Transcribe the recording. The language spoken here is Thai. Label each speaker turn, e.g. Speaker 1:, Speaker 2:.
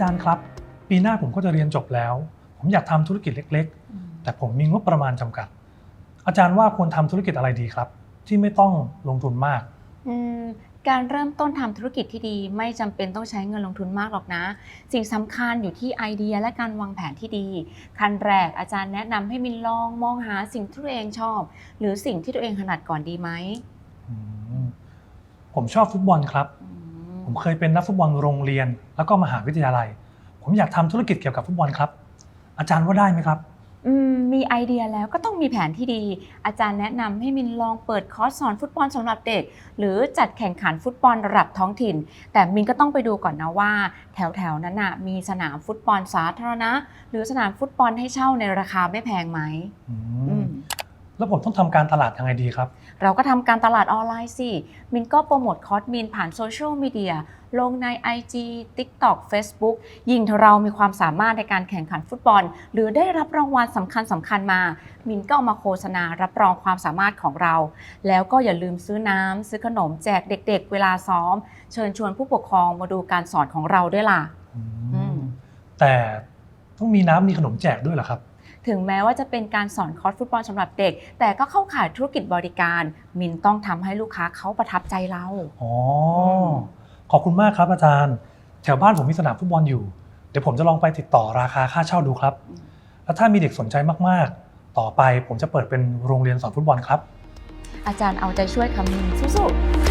Speaker 1: จารย์ครับ ปีหน้าผมก็จะเรียนจบแล้ว ผมอยากทำธุรกิจเล็ก ๆ แต่ผมมีงบประมาณจำกัด อาจารย์ว่าควรทำธุรกิจอะไรดีครับ ที่ไม่ต้องลงทุนมาก
Speaker 2: อืมการเริ่มต้นทำธุรกิจที่ดีไม่จำเป็นต้องใช้เงินลงทุนมากหรอกนะ สิ่งสำคัญอยู่ที่ไอเดียและการวางแผนที่ดี ขั้นแรกอาจารย์แนะนำให้มินลองมองหาสิ่งที่ตัวเองชอบ หรือสิ่งที่ตัวเองถนัดก่อนดีไหม
Speaker 1: อืมผมชอบฟุตบอลครับ
Speaker 2: อืม
Speaker 1: ผมเคยเป็นนักฟุตบอลโรงเรียน แล้วก็มหาวิทยาลัย ผมอยากทำธุรกิจเกี่ยวกับฟุตบอลครับ อาจารย์ว่าได้ไหมครับ
Speaker 2: อืมมีไอเดียแล้วก็ต้องมีแผนที่ดี อาจารย์แนะนำให้มินลองเปิดคอร์สสอนฟุตบอลสำหรับเด็ก หรือจัดแข่งขันฟุตบอลระดับท้องถิ่น แต่มินก็ต้องไปดูก่อนนะว่า แถวๆนั้นน่ะมีสนามฟุตบอลสาธารณะ หรือสนามฟุตบอลให้เช่าในราคาไม่แพงไหม
Speaker 1: อื
Speaker 2: อื
Speaker 1: ม
Speaker 2: ม
Speaker 1: แล้วผมต้องทำการตลาดยังไงดีครับ
Speaker 2: เราก็ทำการตลาดออนไลน์สิ มินก็โปรโมทคอร์สมินผ่านโซเชียลมีเดีย ลงใน IG TikTok Facebook ยิ่งถ้าเรามีความสามารถในการแข่งขันฟุตบอล หรือได้รับรางวัลสำคัญสำคัญมา มินก็เอามาโฆษณารับรองความสามารถของเรา แล้วก็อย่าลืมซื้อน้ำซื้อขนมแจกเด็ก ๆ เวลาซ้อม เชิญชวนผู้ปกครองมาดูการสอนของเราด้วยล่ะ
Speaker 1: อื
Speaker 2: อื
Speaker 1: ม
Speaker 2: ม
Speaker 1: แต่ต้องมีน้ำมีขนมแจกด้วยเหรอครับ
Speaker 2: ถึงแม้ว่าจะเป็นการสอนคอร์สฟุตบอลสำหรับเด็ก แต่ก็เข้าข่ายธุรกิจบริการ มินต้องทำให้ลูกค้าเขาประทับใจเรา
Speaker 1: อ๋อขอบคุณมากครับอาจารย์ แถวบ้านผมมีสนามฟุตบอลอยู่ เดี๋ยวผมจะลองไปติดต่อราคาค่าเช่าดูครับ
Speaker 2: อืม
Speaker 1: แล้วถ้ามีเด็กสนใจมากๆ ต่อไปผมจะเปิดเป็นโรงเรียนสอนฟุตบอลครับ
Speaker 2: อาจารย์เอาใจช่วยคำมินสู้ๆ